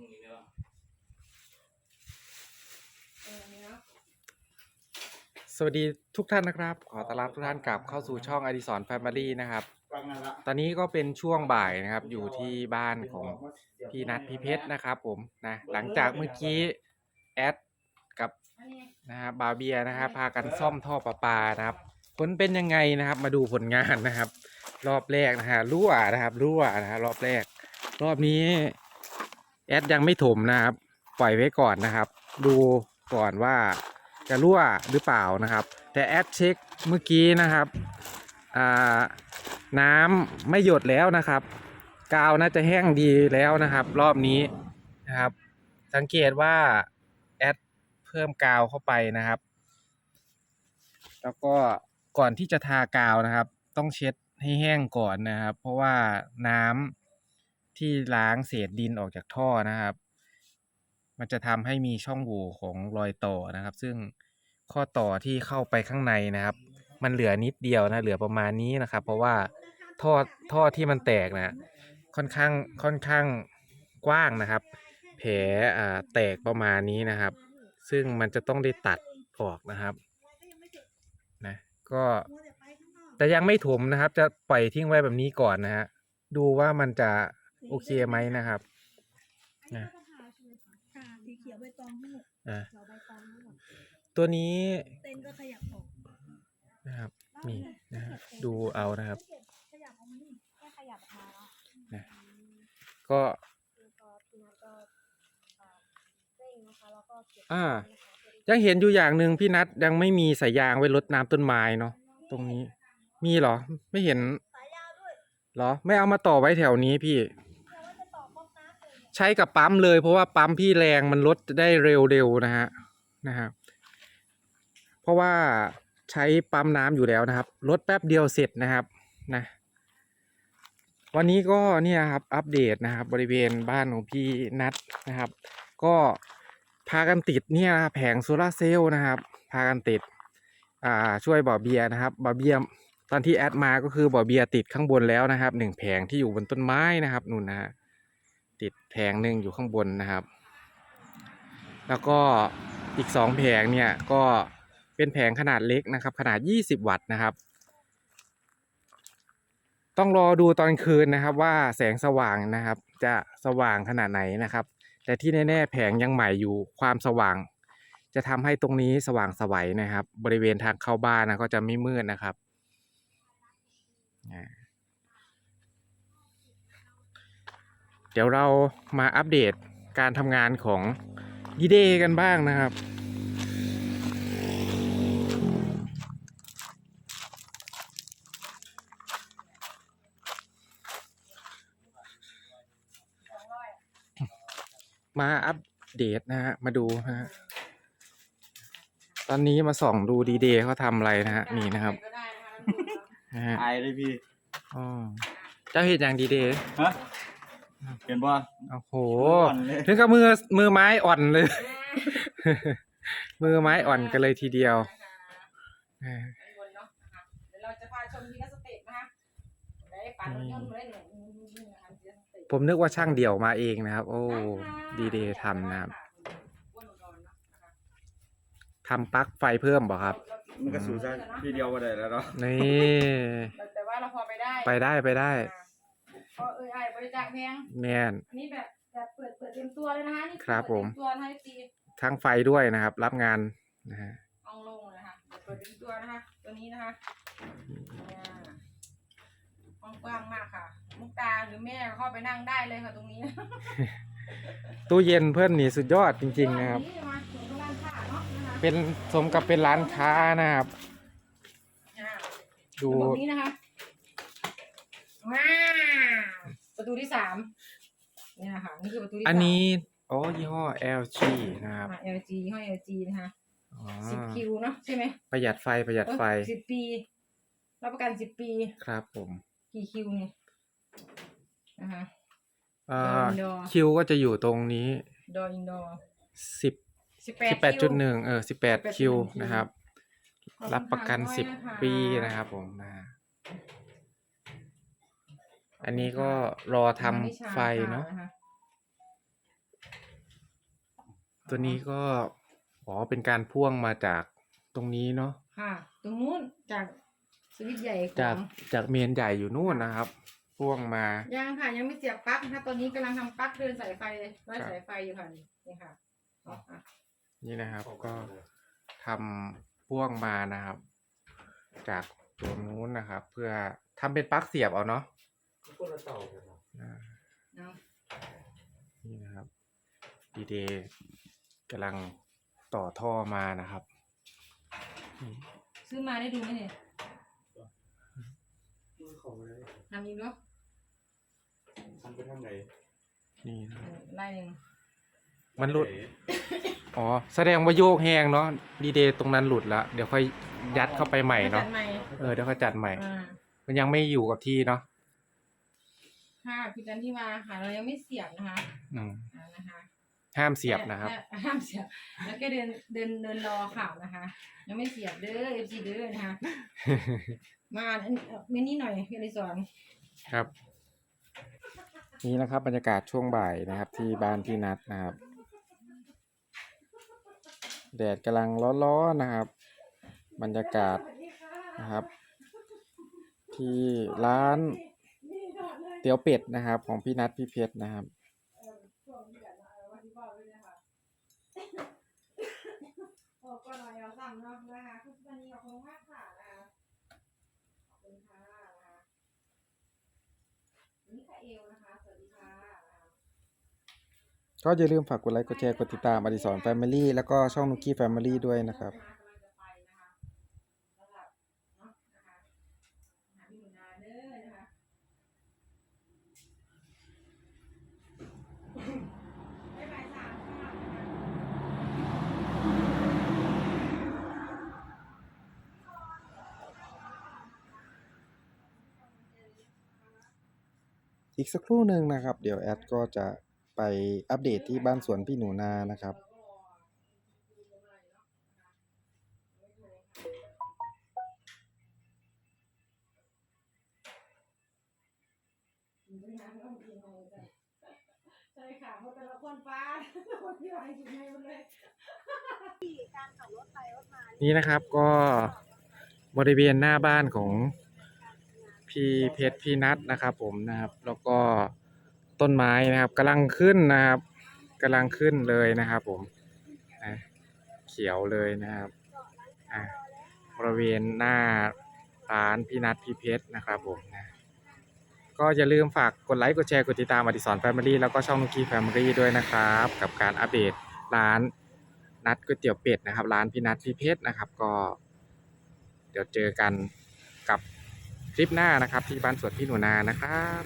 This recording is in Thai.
อืมนี่เนาะเออนี่เนาะสวัสดีทุกท่านนะครับ ขอต้อนรับทุกท่านกลับเข้าสู่ช่องอดิสรแฟมิลี่นะครับตอนนี้ก็เป็นช่วงบ่ายนะครับ อยู่ที่บ้านของพี่นัทพี่เพชรนะครับ ผมนะหลังจากเมื่อกี้แอดกับอันนี้นะครับบาเบียนะครับพากันซ่อมท่อประปานะครับ ผลเป็นยังไงนะครับ มาดูผลงานนะครับ รอบแรกนะฮะรั่วนะครับรั่วนะฮะรอบแรก รอบนี้ แอดยังไม่ถมนะครับ ปล่อยไว้ก่อนนะครับ ดูก่อนว่าจะรั่วหรือเปล่านะครับ แต่แอดเช็คเมื่อกี้นะครับอ่าน้ำไม่หยดแล้วนะครับ กาวน่าจะแห้งดีแล้วนะครับ รอบนี้นะครับ สังเกตว่าแอดเพิ่มกาวเข้าไปนะครับ แล้วก็ก่อนที่จะทากาวนะครับ ต้องเช็ดให้แห้งก่อนนะครับ เพราะว่าน้ำ ที่ล้างเศษดินออกจากท่อนะครับ มันจะทำให้มีช่องโหว่ของรอยต่อนะครับ ซึ่งข้อต่อที่เข้าไปข้างในนะครับ มันเหลือนิดเดียวนะเหลือประมาณนี้นะครับ เพราะว่าท่อท่อที่มันแตกนะค่อนข้างค่อนข้างกว้างนะครับ แผลแตกประมาณนี้นะครับ ซึ่งมันจะต้องได้ตัดออกนะครับนะก็แต่ยังไม่ถมนะครับ จะปล่อยทิ้งไว้แบบนี้ก่อนนะฮะดูว่ามันจะ โอเคไหมนะครับอันนี้ก็ทาใช่ไหมคะทาสีเขียวใบตองทั้งหมดอะเขียวใบตองทั้งหมดตัวนี้เต็นท์ก็ขยับออกนะครับนี่นะฮะดูเอานะครับ ขยับออกมานี่แค่ขยับออกมาแล้วนะ ก็แล้วก็พี่นัทก็อ่าเร่งนะคะแล้วก็เก็บอ่า นะคะยังเห็นอยู่อย่างหนึ่งพี่นัทยังไม่มีสายยางไว้รดน้ำต้นไม้เนาะตรงนี้ มีเหรอ ไม่เห็นสายยาวด้วยเหรอ ไม่เอามาต่อไว้แถวนี้พี่ ใช้กับปั๊มเลย เพราะว่าปั๊มพี่แรงมันลดได้เร็วๆนะฮะนะครับเพราะว่าใช้ปั๊มน้ำอยู่แล้วนะครับลดแป๊บเดียวเสร็จนะครับนะวันนี้ก็เนี่ยครับอัปเดตนะครับ บริเวณบ้านของพี่นัทนะครับ ก็พากันติดเนี่ยนะแผงโซลาร์เซลล์นะครับ พากันติดอ่าช่วยบ่อเบียนะครับบ่อเบียตอนที่แอดมาก็คือบ่อเบียติดข้างบนแล้วนะครับหนึ่งแผงที่อยู่บนต้นไม้นะครับนู่นนะฮะ ติดแผงหนึ่งอยู่ข้างบนนะครับ แล้วก็อีกสองแผงเนี่ยก็เป็นแผงขนาดเล็กนะครับ ขนาด 20 วัตต์นะครับ ต้องรอดูตอนคืนนะครับ ว่าแสงสว่างนะครับ จะสว่างขนาดไหนนะครับ แต่ที่แน่ๆแผงยังใหม่อยู่ความสว่าง จะทำให้ตรงนี้สว่างสวัยนะครับ บริเวณทางเข้าบ้านนะก็จะไม่มืดนะครับอ่า เดี๋ยวเรามาอัปเดตการทำงานของดีเดย์กันบ้างนะครับ มาอัปเดตนะฮะ มาดูนะฮะ ตอนนี้มาส่องดูดีเดย์เขาทำอะไรนะฮะ นี่นะครับก็ได้นะคะนะฮะอายเลยพี่อ๋อเจ้าเห็นอย่างดีเดย์ ฮะ เห็นบ่โอ้โหอ่อนเลยถึงกับมือมือไม้อ่อนเลย มือไม้อ่อนกันเลยทีเดียวเออข้างบนเนาะนะคะเดี๋ยวเราจะพาชมทีละสเต็ปนะคะได้ปั่นรถยนต์มาได้หนึ่งนี่นะคะทีละสเต็ปผมนึกว่าช่างเดี่ยวมาเองนะครับ โอ้ ดีเดย์ทำนะครับทำปลั๊กไฟเพิ่มบ่ครับ มันก็สู่ซะทีเดียวก็ได้แล้วเนาะ นี่แต่ว่าเราพอไปได้ไปได้ไปได้ ก็เออไอ้บริจาคแพงแมนอันนี้แบบแบบเปิดเปิดเต็มตัวเลยนะคะนี่อครับผม เปิดเต็มตัวนะคะตีทั้งไฟด้วยนะครับ รับงานนะฮะเอาลงเลยนะคะเดี๋ยวเปิดเต็มตัวนะคะ ตัวนี้นะคะเนี่ยห้องกว้างมากค่ะมุกตาหรือแม่เข้าไปนั่งได้เลยค่ะตรงนี้ตู้เย็นเพื่อนนี่สุดยอดจริง ๆ นะครับ นี่มาถึงร้านค้าเนาะนะคะเป็นสมกับเป็นร้านค้านะครับ อ่าดูระบบนี้นะคะ ว้าวประตูที่สามเนี่ยค่ะนี่คือประตูที่สามอันนี้อ๋อยี่ห้อ LG นะครับ อ่า LG ยี่ห้อ LG นะคะอ๋อสิบคิวเนาะใช่ไหมประหยัดไฟประหยัดไฟสิบปีรับประกันสิบปีครับผมกี่คิวเนี่ยนะคะเอ่อ Indoor คิวก็จะอยู่ตรงนี้ดออินดอร์สิบสิบสิบแปดจุดหนึ่งเออสิบแปด18.1คิวนะครับขอบคุณรับประกันค่ะสิบด้วยนะคะปีนะครับผมนะ อันนี้ก็รอทำไฟเนาะคตัวนี้ก็อ๋อเป็นการพ่วงมาจากตรงนี้เนาะ ค่ะ ตรงนู้นจากสวิตช์ใหญ่ขจาอกงจากเมนใหญ่อยู่นู่นนะครับ พ่วงมา ยังค่ะยังไม่เสียบปลั๊กนะคะตอนนี้กำลังทำปลั๊กเดินสายไฟเลยร้อยครับสายไฟอยู่ค่ะนี่นี่ค่ะเอาค่ะนี่นะครับ ก็ทำพ่วงมานะครับ จากตัวนู้นนะครับ เพื่อทำเป็นปลั๊กเสียบเอาเนาะ อ่าเอานี่นะครับดีเดย์กำลังต่อท่อมานะครับนี่ซื้อมาได้ดูไหมเนี่ยทำอีกเนาะทำไปทางไหนนี่นะครับ ไล่หนึ่งมันหลุด อ๋อ แสดงว่าโยกแหงเนาะดีเดย์ตรงนั้นหลุดแล้วเดี๋ยวค่อยยัดเข้าไปใหม่เนาะจัดใหม่เออ เดี๋ยวค่อยจัดใหม่ อ่า มันยังไม่อยู่กับที่เนาะ ค่ะพี่จันที่มาค่ะ เรายังไม่เสียบนะคะอืมอ่านะคะห้ามเสียบนะครับและและห้ามเสียบ แล้วก็เดินเดินเดินรอข่าวนะคะ ยังไม่เสียบเด้อเอฟซีเด้อนะคะ มาอันเอ่อเมนี่หน่อยพี่อริสอนครับ นี่นะครับบรรยากาศช่วงบ่ายนะครับ ที่บ้านพี่นัทนะครับ แดดกำลังร้อนๆนะครับ บรรยากาศนะครับ ที่ร้าน เตี๋ยวเป็ดนะครับ ของพี่นัทพี่เพชรนะครับ โอ้ก็รอยเอาซ้ำเนาะนะคะคุณวันนี้ขอบคุณมากค่ะนะคะขอบคุณค่ะนะคะนี่ค่ะเอวนะคะ สวัสดีค่ะนะคะก็อย่าลืมฝากกดไลค์กดแชร์กดติดตามอดิสรแฟมิลี่แล้วก็ช่องนุกกี้แฟมิลี่ด้วยนะครับกำลังจะไปนะคะสำหรับเนาะนะคะหาพี่หนูนาเด้อนะคะบ๊ายบายสามค่ะนะคะ อีกสักครู่หนึ่งนะครับ เดี๋ยวแอดก็จะไปอัปเดตที่บ้านสวนพี่หนูนานะครับ ใช่ค่ะเพราะแต่ละคนฟ้าคนที่ไหนอยู่ในหมดเลยการขับรถไปรถมานี่นะครับก็บริเวณหน้าบ้านของ พี่เพชรพี่นัทนะครับ ผมนะครับ แล้วก็ต้นไม้นะครับกำลังขึ้นนะครับกำลังขึ้นเลยนะครับ ผมอะเขียวเลยนะครับอะบริเวณหน้าร้านพี่นัทพี่เพชรนะครับผมนะก็อย่าลืมฝากกดไลค์กดแชร์กดติดตามอดิสรแฟมิลี่แล้วก็ช่องนุกี้แฟมิลี่ด้วยนะครับ กับการอัปเดตร้านนัดก๋วยเตี๋ยวเป็ดนะครับ ร้านพี่นัทพี่เพชรนะครับ ก็ เดี๋ยวเจอกัน คลิปหน้านะครับ ที่บ้านสวนพี่หนูนานะครับ